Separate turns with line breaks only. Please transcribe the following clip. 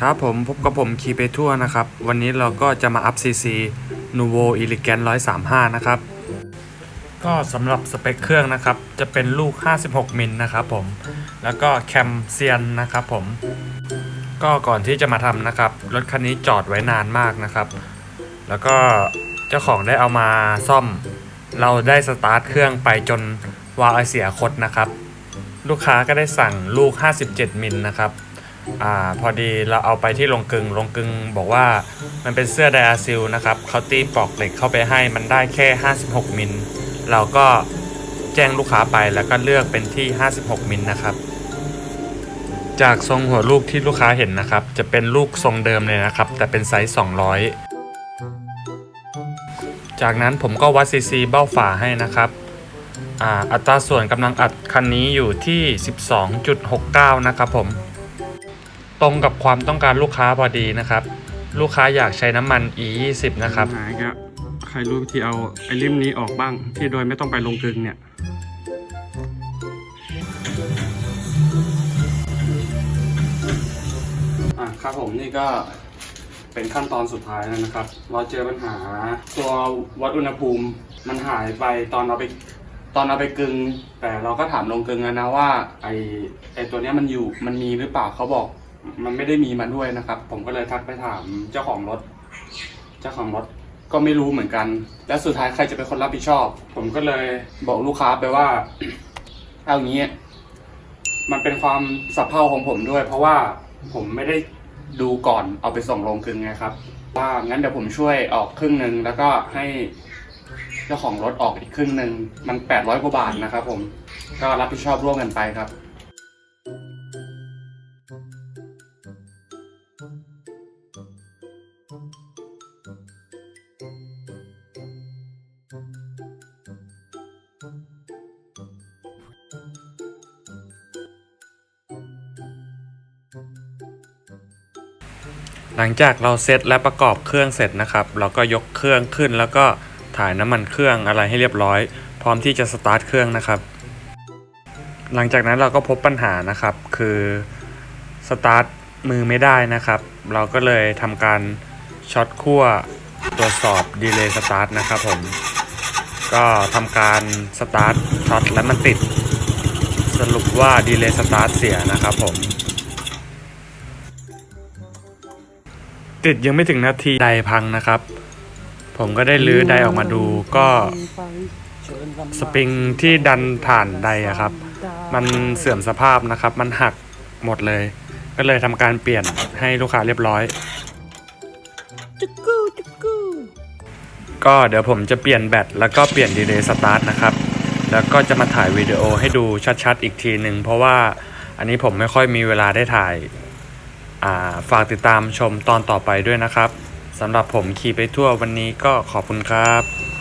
ครับผมพบกับผมคีไปทั่วนะครับ วันนี้เราก็จะมาอัพ CC Nuvo Elegant 135 นะครับ ก็สำหรับสเปคเครื่องนะครับ จะเป็นลูก 56 มิลนะครับผม แล้วก็แคมเซียนนะครับผม ก็ก่อนที่จะมาทำนะครับ รถคันนี้จอดไว้นานมากนะครับ แล้วก็เจ้าของได้เอามาซ่อม เราได้สตาร์ทเครื่องไปจนวาล์วไอเสียคดนะครับ ลูกค้าก็ได้สั่งลูก 57 มิลนะครับ อ่าพอดีเราเอาไปที่โรงกึงโรงกึงบอกว่ามันเป็นเสื้อไดอาซิลนะครับเขาตีปลอกเหล็กเข้าไปให้มันได้แค่ 56 มิล เราก็แจ้งลูกค้าไปแล้วก็เลือกเป็นที่ 56 มิลนะครับ จากทรงหัวลูกที่ลูกค้าเห็นนะครับ จะเป็นลูกทรงเดิมเลยนะครับ แต่เป็นไซส์ 200 จากนั้นผมก็วัดซีซีเบ้าฝาให้นะครับอ่าอัตราส่วนกำลังอัดคันนี้อยู่ที่ 12.69 นะครับผม ตรงกับความต้องการลูกค้าพอดีนะครับ ลูกค้าอยากใช้น้ำมัน E 2 0 นะครับ
หายครับใครรู้วิธีเอาไอ้ริมนี้ออกบ้าง ที่โดยไม่ต้องไปลงกลึงเนี่ย อะครับผมนี่ก็เป็นขั้นตอนสุดท้ายแล้วนะครับ เราเจอปัญหาตัววัดอุณหภูมิมันหายไปตอนเราไปตอนเราไปกึง แต่เราก็ถามลงกึงแล้วนะว่าไอไอตัวเนี้ยมันอยู่มันมีหรือเปล่าเขาบอก มันไม่ได้มีมาด้วยนะครับ ผมก็เลยทักไปถามเจ้าของรถ เจ้าของรถก็ไม่รู้เหมือนกัน แล้วสุดท้ายใครจะเป็นคนรับผิดชอบ ผมก็เลยบอกลูกค้าไปว่า เอางี้ มันเป็นความสับเพร่าของผมด้วย เพราะว่าผมไม่ได้ดูก่อนเอาไปส่งโรงกลึงไงครับ ว่างั้นเดี๋ยวผมช่วยออกครึ่งหนึ่งแล้วก็ให้เจ้าของรถออกอีกครึ่งหนึ่งมันแปดร้อยกว่าบาทนะครับผมก็รับผิดชอบร่วมกันไปครับ
หลังจากเราเซตและประกอบเครื่องเสร็จนะครับ เราก็ยกเครื่องขึ้นแล้วก็ถ่ายน้ำมันเครื่องอะไรให้เรียบร้อย พร้อมที่จะสตาร์ทเครื่องนะครับ หลังจากนั้นเราก็พบปัญหานะครับ คือสตาร์ทมือไม่ได้นะครับ เราก็เลยทำการช็อตขั้วตรวจสอบดีเลย์สตาร์ทนะครับผม ก็ทำการสตาร์ทช็อตแล้วมันติด สรุปว่าดีเลย์สตาร์ทเสียนะครับผม ติดยังไม่ถึงนาทีไดพังนะครับ ผมก็ได้ลื้อไดออกมาดูก็สปริงที่ดันผ่านไดอะครับ มันเสื่อมสภาพนะครับ มันหักหมดเลย ก็เลยทำการเปลี่ยนให้ลูกค้าเรียบร้อย ก็เดี๋ยวผมจะเปลี่ยนแบตแล้วก็เปลี่ยนดีเลย์สตาร์ทนะครับ แล้วก็จะมาถ่ายวิดีโอให้ดูชัดๆ อีกทีหนึ่งเพราะว่าอันนี้ผมไม่ค่อยมีเวลาได้ถ่ายอ่า ฝากติดตามชมตอนต่อไปด้วยนะครับสำหรับผมขี่ไปทั่ววันนี้ก็ขอบคุณครับ